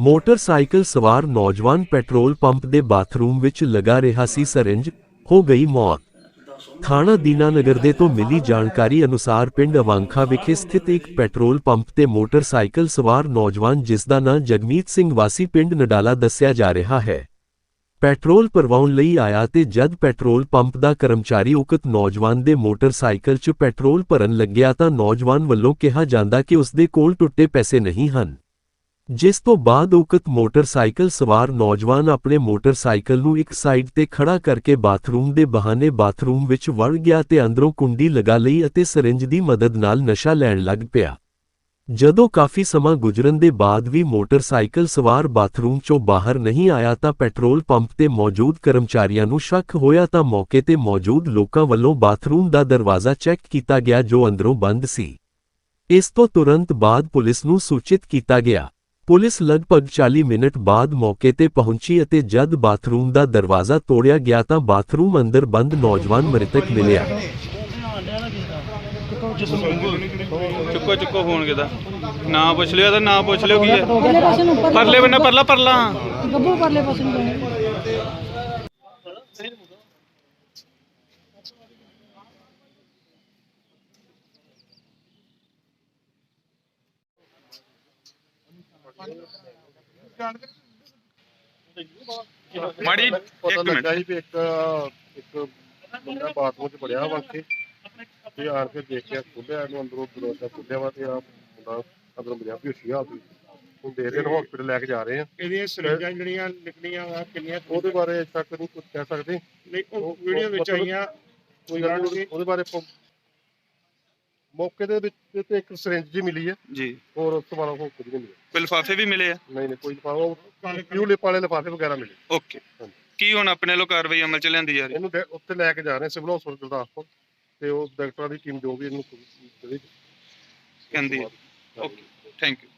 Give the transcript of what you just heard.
Motorcycle ਸਵਾਰ ਨੌਜਵਾਨ petrol pump ਦੇ ਬਾਥਰੂਮ ਵਿੱਚ ਲਗਾ ਰਿਹਾ ਸੀ ਸਰਿੰਜ, ਹੋ ਗਈ ਮੌਤ। ਥਾਣਾ ਦੀਨਾਨਗਰ ਦੇ ਤੋਂ ਮਿਲੀ ਜਾਣਕਾਰੀ ਅਨੁਸਾਰ ਪਿੰਡ ਅਵਾਂਖਾ ਵਿਖੇ ਸਥਿਤ ਇੱਕ ਪੈਟਰੋਲ ਪੰਪ ਤੇ ਮੋਟਰਸਾਈਕਲ ਸਵਾਰ ਨੌਜਵਾਨ, ਜਿਸ ਦਾ ਨਾਂ ਜਗਮੀਤ ਸਿੰਘ ਵਾਸੀ, ਪਿੰਡ ਨਡਾਲਾ ਦੱਸਿਆ ਜਾ ਰਿਹਾ ਹੈ। ਪੈਟਰੋਲ ਭਰਵਾਉਣ ਲਈ ਆਇਆ ਤੇ ਜਦ ਪੈਟਰੋਲ ਪੰਪ ਦਾ ਕਰਮਚਾਰੀ ਉਕਤ ਨੌਜਵਾਨ ਦੇ ਮੋਟਰਸਾਈਕਲ 'ਚ ਪੈਟਰੋਲ ਭਰਨ ਲੱਗਿਆ ਤਾਂ ਨੌਜਵਾਨ ਵੱਲੋਂ ਕਿਹਾ ਜਾਂਦਾ ਕਿ ਉਸ ਦੇ ਕੋਲ ਟੁੱਟੇ ਪੈਸੇ ਨਹੀਂ ਹਨ। ਜਿਸ ਤੋਂ ਬਾਅਦ ਉਕਤ ਮੋਟਰਸਾਈਕਲ ਸਵਾਰ ਨੌਜਵਾਨ ਆਪਣੇ ਮੋਟਰਸਾਈਕਲ ਨੂੰ ਇੱਕ ਸਾਈਡ ਤੇ ਖੜਾ ਕਰਕੇ ਬਾਥਰੂਮ ਦੇ ਬਹਾਨੇ ਬਾਥਰੂਮ ਵਿੱਚ ਵੜ ਗਿਆ ਤੇ ਅੰਦਰੋਂ ਕੁੰਡੀ ਲਗਾ ਲਈ ਅਤੇ ਸਰਿੰਜ ਦੀ ਮਦਦ ਨਾਲ ਨਸ਼ਾ ਲੈਣ ਲੱਗ ਪਿਆ। ਜਦੋਂ ਕਾਫੀ ਸਮਾਂ ਗੁਜ਼ਰਨ ਦੇ ਬਾਅਦ ਵੀ ਮੋਟਰਸਾਈਕਲ ਸਵਾਰ ਬਾਥਰੂਮ ਚੋਂ ਬਾਹਰ ਨਹੀਂ ਆਇਆ ਤਾਂ ਪੈਟਰੋਲ ਪੰਪ ਤੇ ਮੌਜੂਦ ਕਰਮਚਾਰੀਆਂ ਨੂੰ ਸ਼ੱਕ ਹੋਇਆ ਤਾਂ ਮੌਕੇ ਤੇ ਮੌਜੂਦ ਲੋਕਾਂ ਵੱਲੋਂ ਬਾਥਰੂਮ ਦਾ ਦਰਵਾਜ਼ਾ ਚੈੱਕ ਕੀਤਾ ਗਿਆ ਜੋ ਅੰਦਰੋਂ ਬੰਦ ਸੀ। ਇਸ ਤੋਂ ਤੁਰੰਤ ਬਾਅਦ ਪੁਲਿਸ ਨੂੰ ਸੂਚਿਤ ਕੀਤਾ ਗਿਆ। ਪੁਲਿਸ ਲਗਭਗ 40 ਮਿੰਟ ਬਾਅਦ ਮੌਕੇ ਤੇ ਪਹੁੰਚੀ ਅਤੇ ਜਦ ਬਾਥਰੂਮ ਦਾ ਦਰਵਾਜ਼ਾ ਤੋੜਿਆ ਗਿਆ ਤਾਂ ਬਾਥਰੂਮ ਅੰਦਰ ਬੰਦ ਨੌਜਵਾਨ ਮ੍ਰਿਤਕ ਮਿਲਿਆ। ਚੁੱਕੋ ਚੁੱਕੋ ਫੋਨ ਕਿਦਾ ਨਾ ਪੁੱਛ ਲਿਓ ਤਾਂ ਨਾ ਪੁੱਛ ਲਿਓ ਕੀ ਹੈ। ਪਰਲੇ ਬੰਨੇ ਪਰਲਾ ਪਰਲਾ। ਗੱਭੂ ਪਰਲੇ ਪਾਸੇ ਨੂੰ ਮਾੜੀ ਪਤਾ ਇੱਕ ਮਿੰਟ। ਲੱਗਾ ਸੀ ਵੀ ਇੱਕ ਇੱਕ ਬੰਦਾ ਬਾਥਰੂਮ 'ਚ ਵੜਿਆ ਵਾ ਕੇ ਤੇ ਆਣ ਕੇ ਦੇਖਿਆ ਖੁੱਲਿਆ ਇਹਨੂੰ ਅੰਦਰੋਂ ਦਰਵਾਜ਼ਾ ਖੁੱਲਿਆ ਵਾ ਤੇ ਆ ਮੁੰਡਾ ਅੰਦਰੋਂ ਮਿਲਿਆ ਵੀ ਹੋਸ਼ੀ ਹਾਲਤ ਵਿੱਚ ਹੁਣ ਦੇ ਰਹੇ ਨੂੰ ਹਸਪੀਟਲ ਲੈ ਕੇ ਜਾ ਰਹੇ ਆ। ਇਹਦੀਆਂ ਸਰਿੰਜਾਂ ਜਿਹੜੀਆਂ ਨਿਕਲੀਆਂ ਵਾ ਕਿੰਨੀਆਂ ਉਹਦੇ ਬਾਰੇ ਤੱਕ ਨਹੀਂ ਕੁਝ ਕਹਿ ਸਕਦੇ। ਨਹੀਂ ਉਹ ਵੀਡੀਓ ਵਿੱਚ ਆਈਆਂ। ਕੋਈ ਗੱਲ ਨੀ, ਉਹਦੇ- ਉਹਦੇ ਬਾਰੇ ਆਪਾਂ- ਮੌਕੇ ਦੇ ਵਿੱਚ ਤੇ ਇੱਕ ਸਿਰਿੰਜ ਜੀ ਮਿਲੀ ਹੈ। ਜੀ। ਹੋਰ ਉਸ ਤੋਂ ਬਾਅਦ ਹੋਰ ਕੁਝ ਨਹੀਂ ਮਿਲਿਆ। ਕੋਈ ਲਿਫਾਫੇ ਵੀ ਮਿਲੇ ਆ? ਨਹੀਂ ਨਹੀਂ ਕੋਈ ਲਿਫਾਫਾ ਟਿਊਲਿਪ ਵਾਲੇ ਲਿਫਾਫੇ ਵਗੈਰਾ ਮਿਲੇ। ਓਕੇ। ਕੀ ਹੁਣ ਆਪਣੇ ਵੱਲੋਂ ਕਾਰਵਾਈ ਅਮਲ ਚ ਲਿਆਂਦੀ ਜਾ ਰਹੀ? ਇਹਨੂੰ ਦੇ- ਉੱਥੇ ਲੈ ਕੇ ਜਾ ਰਹੇ ਸਿਵਲ ਹਸਪਤਾਲ ਗੁਰਦਾਸਪੁਰ ਤੇ ਉਹ ਡਾਕਟਰਾਂ ਦੀ ਟੀਮ ਜੋ ਵੀ ਇਹਨੂੰ ਜਿਹੜੀ ਕਹਿੰਦੀ ਹੈ ਓਕੇ ਥੈਂਕ ਯੂ।